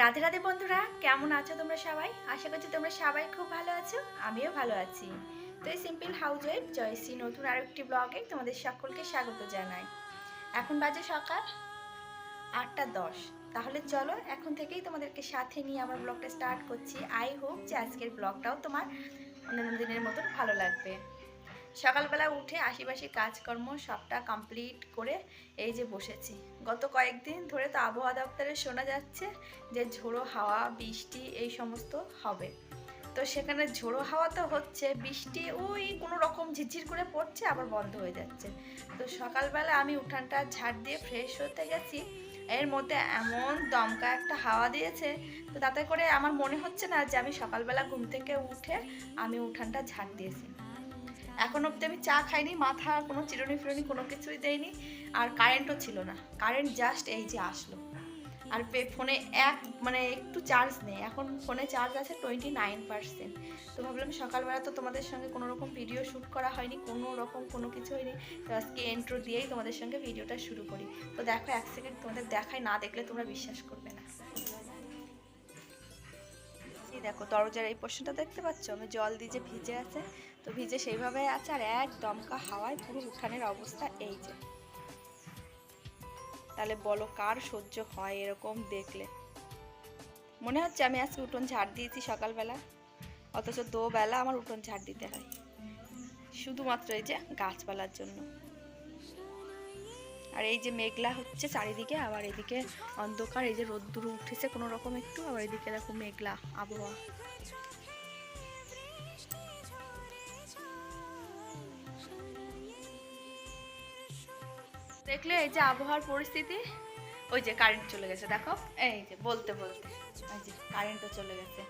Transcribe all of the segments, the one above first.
রাধে রাধে বন্ধুরা, কেমন আছো তোমরা সবাই? আশা করছি তোমরা সবাই খুব ভালো আছো, আমিও ভালো আছি। তো এই সিম্পল হাউস ওয়াইফ জয়শ্রী নতুন আরও একটি ব্লগে তোমাদের সকলকে স্বাগত জানাই। এখন বাজে সকাল আটটা দশ। তাহলে চলো, এখন থেকেই তোমাদেরকে সাথে নিয়ে আমার ব্লগটা স্টার্ট করছি। আই হোপ যে আজকের ব্লগটাও তোমার অন্যান্য দিনের মতন ভালো লাগবে। সকালবেলা উঠে আশিপাশি কাজকর্ম সবটা কমপ্লিট করে এই যে বসেছি। গত কয়েকদিন ধরে তো আবহাওয়া দপ্তরে শোনা যাচ্ছে যে ঝোড়ো হাওয়া, বৃষ্টি এই সমস্ত হবে। তো সেখানে ঝোড়ো হাওয়া তো হচ্ছে, বৃষ্টি ওই কোনো রকম ঝিরঝির করে পড়ছে, আবার বন্ধ হয়ে যাচ্ছে। তো সকালবেলা আমি উঠানটা ঝাড় দিয়ে ফ্রেশ হতে গেছি। এর মধ্যে এমন দমকা একটা হাওয়া দিয়েছে, তো তাতে করে আমার মনে হচ্ছে না যে আমি সকালবেলা ঘুম থেকে উঠে আমি উঠানটা ঝাড় দিয়েছি। এখন অব্দি আমি চা খাইনি, মাথা কোনো চিরুনি ফিরুনি কোনো কিছুই দেয়নি আর কারেন্টও ছিল না। কারেন্ট জাস্ট এই যে আসলো। আর ফোনে এক মানে একটু চার্জ নেই, এখন ফোনে চার্জ আছে টোয়েন্টি নাইন পার্সেন্ট তো ভাবলাম সকালবেলা তো তোমাদের সঙ্গে কোনো রকম ভিডিও শ্যুট করা হয়নি, কোনো রকম কোনো কিছু হয়নি তো আজকে এন্ট্রো দিয়েই তোমাদের সঙ্গে ভিডিওটা শুরু করি। তো দেখো এক সেকেন্ড তোমাদের দেখাই না দেখলে তোমরা বিশ্বাস করবে না। দেখো, দরজার এই পোর্শনটা দেখতে পাচ্ছ? আমি জল দিয়ে যে ভিজে আছে তো ভিজে সেইভাবে আছে আর এক দমকা হাওয়ায় পুরো উঠানের অবস্থা এই যে। তাহলে বলো কার সহ্য হয় এরকম দেখলে? মনে হচ্ছে আমি আজকে উঠোন ঝাড় দিয়েছি সকালবেলা, অথচ দোবেলা আমার উঠোন ঝাড় দিতে হয়। শুধুমাত্র এই যে গাছপালার জন্য। আর এই যে মেঘলা হচ্ছে চারিদিকে, আবার এদিকে অন্ধকার, এই যে রোদ্দুর উঠেছে কোনো রকম একটু, আবার এদিকে দেখো মেঘলা আবহাওয়া। দেখলে এই যে আবহাওয়ার পরিস্থিতি, ওই যে কারেন্ট চলে গেছে, দেখো, এই যে বলতে বলতে ওই যে কারেন্টও চলে গেছে।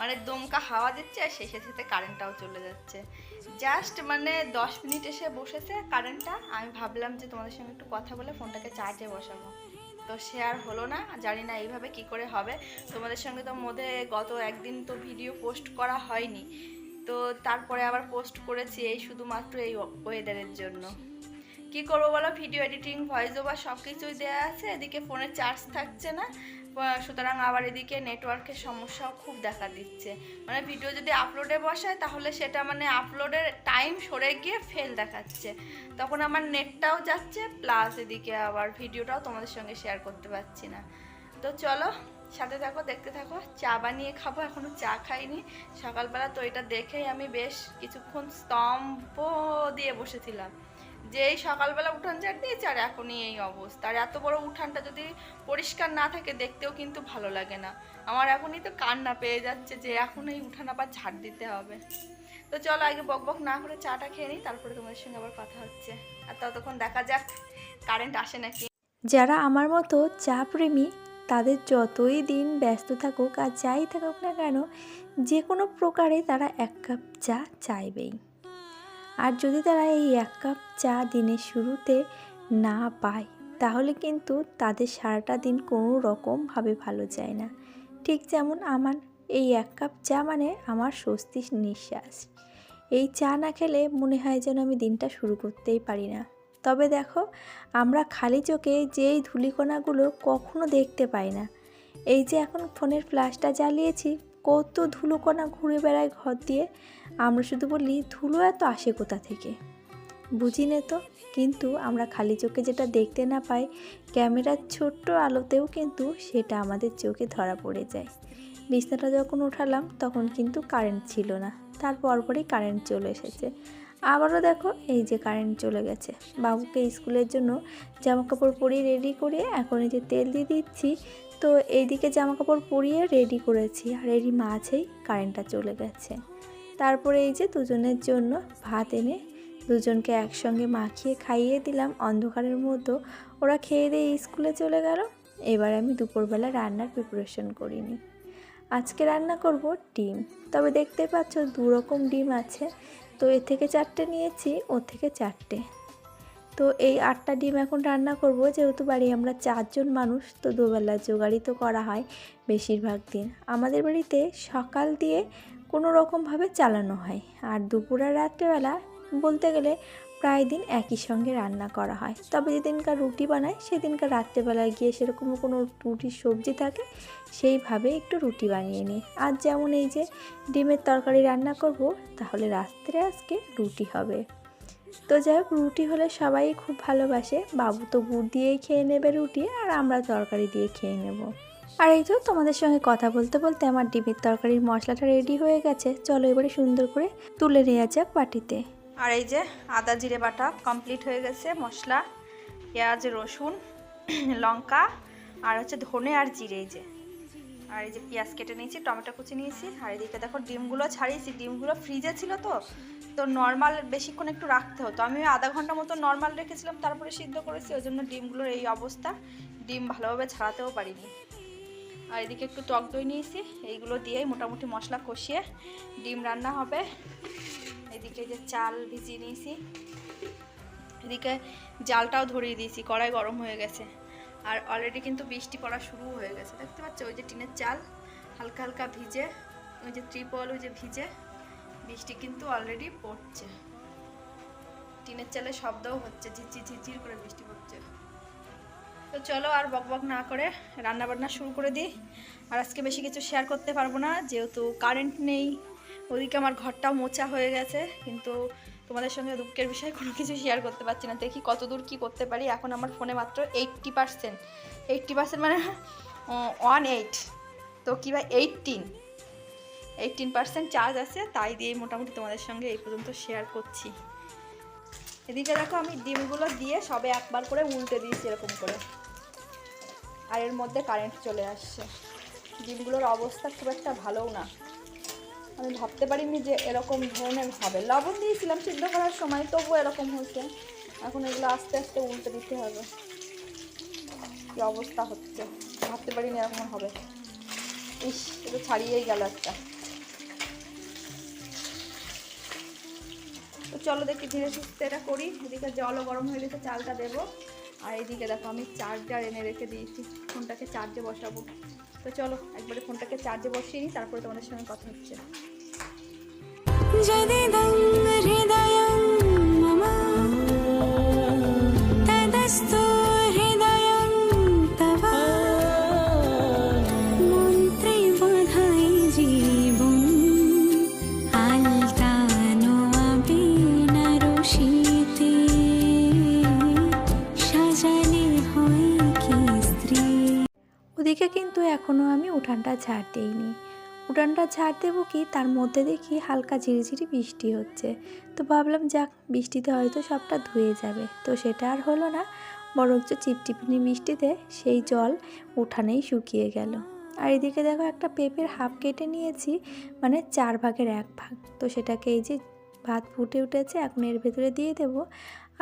মানে দমকা হাওয়া দিচ্ছে, আর শেষে শেষে কারেন্টটাও চলে যাচ্ছে। জাস্ট মানে দশ মিনিট এসে বসেছে কারেন্টটা আমি ভাবলাম যে তোমাদের সঙ্গে একটু কথা বলে ফোনটাকে চার্জে বসাবো। তো সে আর হলো না, জানি না এইভাবে কি করে হবে। তোমাদের সঙ্গে তো মধ্যে গত একদিন তো ভিডিও পোস্ট করা হয়নি। তো তারপরে আবার পোস্ট করেছি এই শুধুমাত্র এই ওয়েদারের জন্য। কি করব বলো? ভিডিও এডিটিং ভয়েস ওভার সব কিছুই দেওয়া আছে। এদিকে ফোনে চার্জ থাকছে না। সুতরাং আবার এদিকে নেটওয়ার্কের সমস্যাও খুব দেখা দিচ্ছে। মানে ভিডিও যদি আপলোডে বসায়, তাহলে সেটা মানে আপলোডের টাইম সরে গিয়ে ফেল দেখাচ্ছে। তখন আমার নেটটাও যাচ্ছে প্লাস এদিকে আবার ভিডিওটাও তোমাদের সঙ্গে শেয়ার করতে পারছি না। তো চলো, সাথে থাকো, দেখতে থাকো। চা বানিয়ে খাব এখনও চা খাইনি। সকালবেলা তো এটা দেখেই আমি বেশ কিছুক্ষণ স্তম্ভ দিয়ে বসেছিলাম। যে এই সকালবেলা উঠান ঝাড় দিয়েছে আর এখনই এই অবস্থা। আর এত বড় উঠানটা যদি পরিষ্কার না থাকে, দেখতেও কিন্তু ভালো লাগে না। আমার এখনই তো কান্না পেয়ে যাচ্ছে যে এখন এই উঠান আবার ঝাড় দিতে হবে। তো চলো আগে বক বক না করে চাটা খেয়ে নিই, তারপরে তোমাদের সঙ্গে আবার কথা হচ্ছে। আর ততক্ষণ দেখা যাক কারেন্ট আসে নাকি। যারা আমার মতো চা প্রেমী তাদের যতই দিন ব্যস্ত থাকুক আর যাই থাকুক না কেন, যে কোনো প্রকারে তারা এক কাপ চা চাইবেই। আর যদি তারা এই এক কাপ চা দিনের শুরুতে না পায়, তাহলে কিন্তু তাদের সারাটা দিন কোনো রকমভাবে ভালো যায় না। ঠিক যেমন আমার, এই এক কাপ চা মানে আমার স্বস্তির নিঃশ্বাস। এই চা না খেলে মনে হয় যেন আমি দিনটা শুরু করতেই পারি না। তবে দেখো, আমরা খালি চোখে যেই ধূলিকণাগুলো কখনো দেখতে পাই না। এই যে এখন ফোনের ফ্ল্যাশটা জ্বালিয়েছি কত ধুলোকণা ঘুরে বেড়ায় ঘর দিয়ে। আমরা শুধু বলি, ধুলো এত আসে কোথা থেকে? বুঝি নে তো, কিন্তু আমরা খালি চোখে যেটা দেখতে না পাই, ক্যামেরার ছোট্ট আলোতেও কিন্তু সেটা আমাদের চোখে ধরা পড়ে যায়। বিছনাটা যখন উঠালাম, তখন কিন্তু কারেন্ট ছিল না। তার পরপরই কারেন্ট চলে এসেছে। আবারও দেখো এই যে কারেন্ট চলে গেছে। বাবুকে স্কুলের জন্য জামা কাপড় পরিয়ে রেডি করে এখন এই যে তেল দিয়ে দিচ্ছি। তো এইদিকে জামা কাপড় পরিয়ে রেডি করেছি। আর এরই মাঝেই কারেন্টটা চলে গেছে। তারপরে এই যে দুজনের জন্য ভাত এনে দুজনকে একসঙ্গে মাখিয়ে খাইয়ে দিলাম। অন্ধকারের মতো ওরা খেয়ে দিয়ে স্কুলে চলে গেল। এবার আমি দুপুরবেলা রান্নার প্রিপারেশন করিনি। আজকে রান্না করব ডিম। তবে দেখতে পাচ্ছ দু রকম ডিম আছে। তো এ থেকে চারটে নিয়েছি ও থেকে চারটে। তো এই আটটা ডিম এখন রান্না করব। যেহেতু বাড়ি আমরা চারজন মানুষ, তো দুবেলা জোগাড়ি তো করা হয় বেশিরভাগ দিন। আমাদের বাড়িতে সকাল দিয়ে কোনো রকমভাবে চালানো হয়। আর দুপুর আর রাত্রেবেলা বলতে গেলে প্রায় দিন একই সঙ্গে রান্না করা হয়। তবে যেদিনকার রুটি বানায়, সেদিনকার রাত্রেবেলায় গিয়ে সেরকম কোনো রুটির সবজি থাকে, সেইভাবে একটু রুটি বানিয়ে নিই। আর যেমন এই যে ডিমের তরকারি রান্না করব, তাহলে রাত্রে আজকে রুটি হবে। তো যাই হোক, রুটি হলে সবাই খুব ভালোবাসে। বাবু তো গুড় দিয়েই খেয়ে নেবে রুটি, আর আমরা তরকারি দিয়ে খেয়ে নেব। আর এই তো তোমাদের সঙ্গে কথা বলতে বলতে আমার ডিমের তরকারির মশলাটা রেডি হয়ে গেছে। চলো এবারে সুন্দর করে তুলে নেওয়া যাক বাটিতে। আর এই যে আদা জিরে বাটা কমপ্লিট হয়ে গেছে, মশলা, পেঁয়াজ, রসুন, লঙ্কা, আর হচ্ছে ধনে আর জিরে এই যে। আর এই যে পেঁয়াজ কেটে নিয়েছি, টমেটো কুচি নিয়েছি, আর এদিকে দেখো ডিমগুলো ছাড়িয়েছি, ডিমগুলো ফ্রিজে ছিল তো তো নর্মাল বেশিক্ষণ একটু রাখতে হতো। আমি আধা ঘণ্টা মতো নর্মাল রেখেছিলাম, তারপরে সিদ্ধ করেছি, ওই জন্য ডিমগুলোর এই অবস্থা, ডিম ভালোভাবে ছাড়াতেও পারিনি। আর এদিকে একটু টক দই নিয়েছি, এইগুলো দিয়েই মোটামুটি মশলা কষিয়ে ডিম রান্না হবে। এদিকে যে চাল ভিজিয়ে নিয়েছি, এদিকে জালটাও ধরিয়ে দিয়েছি, কড়াই গরম হয়ে গেছে। আর অলরেডি কিন্তু বৃষ্টি পড়া শুরু হয়ে গেছে। দেখতে পাচ্ছ, ওই যে টিনের চাল হালকা হালকা ভিজে, ওই যে ত্রিপল ওই যে ভিজে, বৃষ্টি কিন্তু অলরেডি পড়ছে। টিনের চালে শব্দও হচ্ছে ঝিরঝির ঝিরঝির করে বৃষ্টি পড়ছে। তো চলো আর বকবক না করে রান্না বান্না শুরু করে দিই। আর আজকে বেশি কিছু শেয়ার করতে পারব না, যেহেতু কারেন্ট নেই। ওদিকে আমার ঘরটাও মোচা হয়ে গেছে, কিন্তু তোমাদের সঙ্গে দুঃখের বিষয়ে কোনো কিছু শেয়ার করতে পারছি না। দেখি কত দূর কী করতে পারি। এখন আমার ফোনে মাত্র এইট্টি পার্সেন্ট এইট্টি পার্সেন্ট মানে ওয়ান এইট তো কী বা এইটিন এইটিন পার্সেন্ট চার্জ আছে, তাই দিয়ে মোটামুটি তোমাদের সঙ্গে এই পর্যন্ত শেয়ার করছি। এদিকে দেখো আমি ডিমগুলো দিয়ে সবে একবার করে উল্টে দিয়েছি এরকম করে। আর এর মধ্যে কারেন্ট চলে আসছে। ডিমগুলোর অবস্থা খুব একটা ভালোও না। আমি ভাবতে পারিনি যে এরকম ধরনের হবে। লবণ দিয়েছিলাম সিদ্ধ করার সময়, তবুও এরকম হয়েছে। এখন এগুলো আস্তে আস্তে উল্টে দিতে হবে। কি অবস্থা হচ্ছে? ভাবতে পারিনি এরকম হবে। ইস এটা ছাড়িয়েই গেল একটা। তো চলো দেখি ধীরে সুস্থে এটা করি। এদিকে জলও গরম হয়ে গেছে, চালটা দেবো। আর এইদিকে দেখো আমি চার্জার এনে রেখে দিয়েছি, ফোনটাকে চার্জে বসাবো। তো চলো, একবারে ফোনটাকে চার্জে বসিয়ে নিই, তারপরে তোমাদের সঙ্গে কথা হচ্ছে। ঝাড় দিইনি। উঠানটা ঝাড় দেবো কি? তার মধ্যে দেখি হালকা ঝিরিঝিরি বৃষ্টি হচ্ছে। তো ভাবলাম, যাক, বৃষ্টিতে হয়তো সবটা ধুয়ে যাবে। তো সেটা আর হলো না, বরঞ্চ চিপটিপিনি বৃষ্টিতে সেই জল উঠানেই শুকিয়ে গেল। আর এদিকে দেখো, একটা পেঁপের হাফ কেটে নিয়েছি মানে চার ভাগের এক ভাগ। তো সেটাকে এই যে ভাত ফুটে উঠেছে, এখন এর ভেতরে দিয়ে দেবো।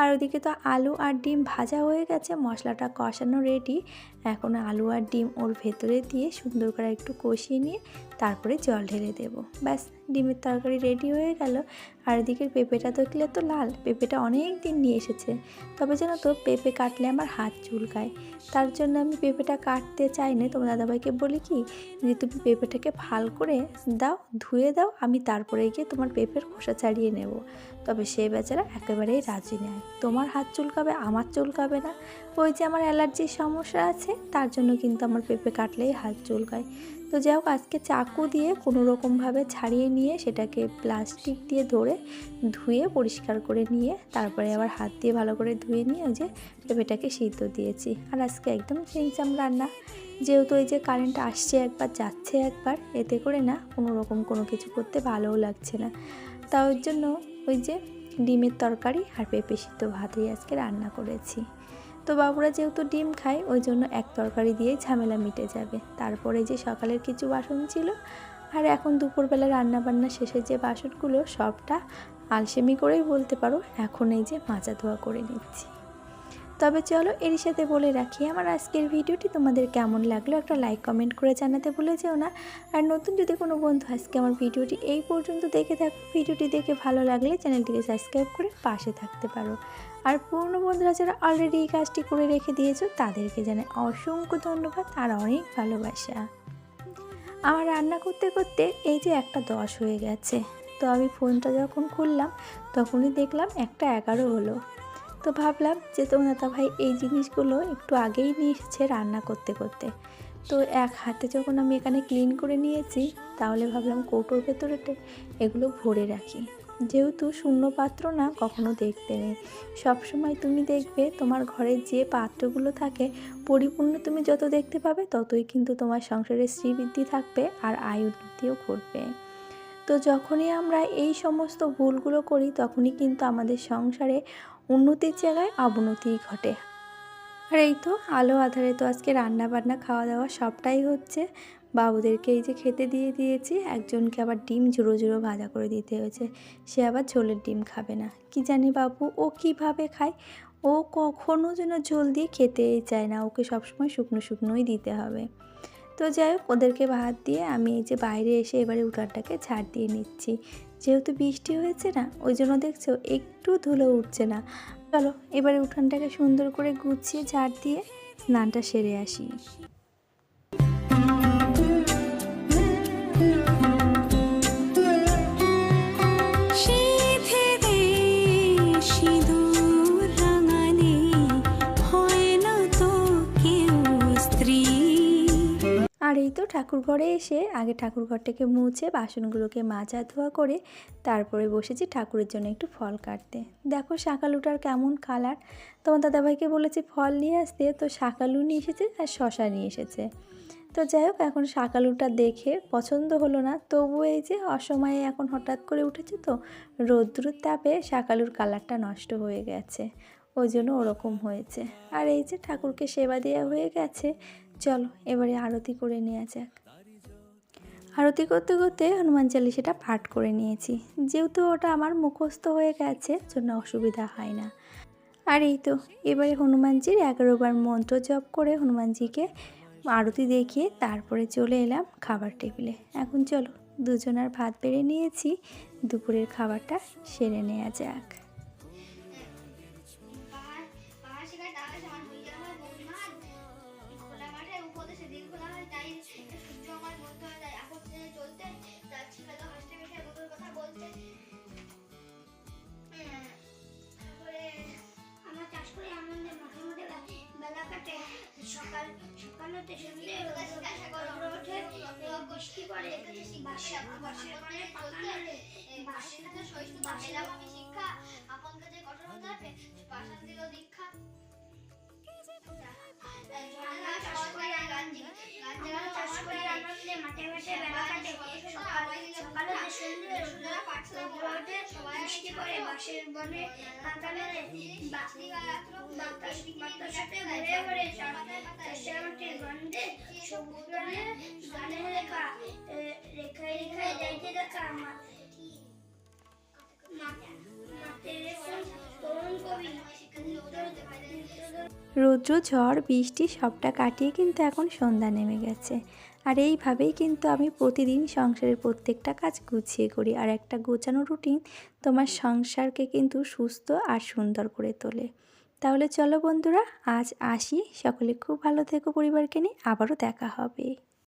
আর ওদিকে তো আলু আর ডিম ভাজা হয়ে গেছে, মশলাটা কষানো রেডি এখন আলু আর ডিম ওর ভেতরে দিয়ে সুন্দর করে একটু কষিয়ে নিয়ে তারপরে জল ঢেলে দেবো। ব্যাস, ডিমের তরকারি রেডি হয়ে গেল। আর এদিকের পেঁপেটা দেখলে তো লাল, পেঁপেটা অনেক দিন নিয়ে এসেছে। তবে জানো তো, পেঁপে কাটলে আমার হাত চুলকায়। তার জন্য আমি পেঁপেটা কাটতে চাই না। তোমার দাদাভাইকে বলি কি যে তুমি পেঁপেটাকে ফাল করে দাও, ধুয়ে দাও, আমি তারপরে গিয়ে তোমার পেঁপের খোসা ছাড়িয়ে নেব। তবে সে বেচারা একেবারেই রাজি নেয়। তোমার হাত চুলকাবে, আমার চুলকাবে না। ওই যে আমার অ্যালার্জির সমস্যা আছে, তার জন্য কিন্তু আমার পেঁপে কাটলেই হাত চুলকায়। তো যাই হোক, আজকে চাকু দিয়ে কোনো রকমভাবে ছাড়িয়ে নিয়ে সেটাকে প্লাস্টিক দিয়ে ধরে ধুয়ে পরিষ্কার করে নিয়ে, তারপরে আবার হাত দিয়ে ভালো করে ধুয়ে নিয়ে ওই যে পেঁপেটাকে সিদ্ধ দিয়েছি। আর আজকে একদম চিংচাম রান্না। যেহেতু ওই যে কারেন্ট আসছে একবার, যাচ্ছে একবার, এতে করে না কোনো রকম কোনো কিছু করতে ভালোও লাগছে না। তা ওই জন্য ওই যে ডিমের তরকারি আর পেঁপে সিদ্ধ ভাতেই আজকে রান্না করেছি। তো বাবুরা যেহেতু ডিম খায়, ওই জন্য এক তরকারি দিয়েই ঝামেলা মিটে যাবে। তারপরে যে সকালের কিছু বাসন ছিল, আর এখন দুপুরবেলা রান্না বান্না শেষে যে বাসনগুলো, সবটা আলসেমি করেই বলতে পারো, এখন এই যে মাজা ধোয়া করে নিচ্ছি। তবে চলো এরই সাথে বলে রাখি, আমার আজকের ভিডিওটি তোমাদের কেমন লাগল একটা লাইক, কমেন্ট করে জানাতে ভুলে যেও না। আর নতুন যদি কোনো বন্ধু আজকে আমার ভিডিওটি এই পর্যন্ত দেখে থাকো, ভিডিওটি দেখে ভালো লাগলে চ্যানেলটিকে সাবস্ক্রাইব করে পাশে থাকতে পারো। আর পুরনো বন্ধুরা যারা অলরেডি এই কাজটি করে রেখে দিয়েছ, তাদেরকে জানাই অসংখ্য ধন্যবাদ আর অনেক ভালোবাসা। আমার রান্না করতে করতে এই যে একটা দশ হয়ে গেছে, তো আমি ফোনটা যখন খুললাম, তখনই দেখলাম একটা এগারো হলো। তো ভাবলাম যে তোমার ভাই এই জিনিসগুলো একটু আগেই নিয়ে এসেছে রান্না করতে করতে। তো এক হাতে যখন আমি এখানে ক্লিন করে নিয়েছি, তাহলে ভাবলাম কৌটোর ভেতরে এগুলো ভরে রাখি। যেহেতু শূন্য পাত্র না, কখনো দেখতে নেই। সবসময় তুমি দেখবে তোমার ঘরে যে পাত্রগুলো থাকে, পরিপূর্ণ তুমি যত দেখতে পাবে, ততই কিন্তু তোমার সংসারে শ্রীবৃদ্ধি থাকবে আর আয় উন্নতিও ঘটবে। তো যখনই আমরা এই সমস্ত ভুলগুলো করি, তখনই কিন্তু আমাদের সংসারে উন্নতির জায়গায় অবনতি ঘটে। আর এই তো, আলো আধারে তো আজকে রান্না বান্না খাওয়া দাওয়া সবটাই হচ্ছে। বাবুদেরকে এই যে খেতে দিয়ে দিয়েছি, একজনকে আবার ডিম ঝুড়ো ঝুড়ো ভাজা করে দিতে হয়েছে। সে আবার ঝোলের ডিম খাবে না। কি জানি বাবু, ও কীভাবে খায়? ও কখনও যেন ঝোল দিয়ে খেতেই চায় না। ওকে সবসময় শুকনো শুকনোই দিতে হবে। তো যাই হোক, ওদেরকে ভাত দিয়ে আমি এই যে বাইরে এসে এবারে উঠানটাকে ছাড় দিয়ে নিচ্ছি। যেহেতু বৃষ্টি হয়েছে না, ওই জন্য দেখছ একটু ধুলো উঠছে না। চলো, এবারে উঠানটাকে সুন্দর করে গুছিয়ে ঝাড় দিয়ে স্নানটা সেরে আসি। আর এই তো ঠাকুর ঘরে এসে আগে ঠাকুর ঘরটাকে মুছে বাসনগুলোকে মাজা ধোয়া করে তারপরে বসেছি ঠাকুরের জন্য একটু ফল কাটতে। দেখো শাকালুটার কেমন কালার। তোমার দাদাভাইকে বলেছি ফল নিয়ে আসতে, তো শাকালু নিয়ে এসেছে আর শশা নিয়ে এসেছে। তো যাই হোক, এখন শাকালুটা দেখে পছন্দ হলো না। তবু এই যে অসময়ে এখন হঠাৎ করে উঠেছে তো, রৌদ্রুর তাপে শাকালুর কালারটা নষ্ট হয়ে গেছে। ওই জন্য ওরকম হয়েছে। আর এই যে ঠাকুরকে সেবা দেওয়া হয়ে গেছে, চলো এবারে আরতি করে নেওয়া যাক। আরতি করতে করতে হনুমান চালিশাটা পাঠ করে নিয়েছি। যেহেতু ওটা আমার মুখস্থ হয়ে গেছে, জন্য অসুবিধা হয় না। আর এই তো, এবারে হনুমানজির এগারোবার মন্ত্র জপ করে হনুমানজিকে আরতি দেখিয়ে তারপরে চলে এলাম খাবার টেবিলে। এখন চলো, দুজনার ভাত বেড়ে নিয়েছি, দুপুরের খাবারটা সেরে নেওয়া যাক। সকাল এই বৃষ্টি পড়ে শিক্ষা আপন কাজে কঠোর হতে হবে বৃষ্টি পড়ে বাঁশের বনে কাঁটা মেলে বাতাস বাতাস সাথে ঘুরে ঘুরে চাষের মাঠে গন্ধে সবুজ বনে গানে লেখা এ, রেখায় রেখায় যাইতে দেখা মাঠে রৌদ্র, ঝড়, বৃষ্টি সবটা কাটিয়ে কিন্তু এখন সন্ধ্যা নেমে গেছে। আর এইভাবেই কিন্তু আমি প্রতিদিন সংসারের প্রত্যেকটা কাজ গুছিয়ে করি। আর একটা গোছানো রুটিন তোমার সংসারকে কিন্তু সুস্থ আর সুন্দর করে তোলে। তাহলে চলো বন্ধুরা, আজ আসি। সকলে খুব ভালো থেকো পরিবারকে নিয়ে। আবারও দেখা হবে।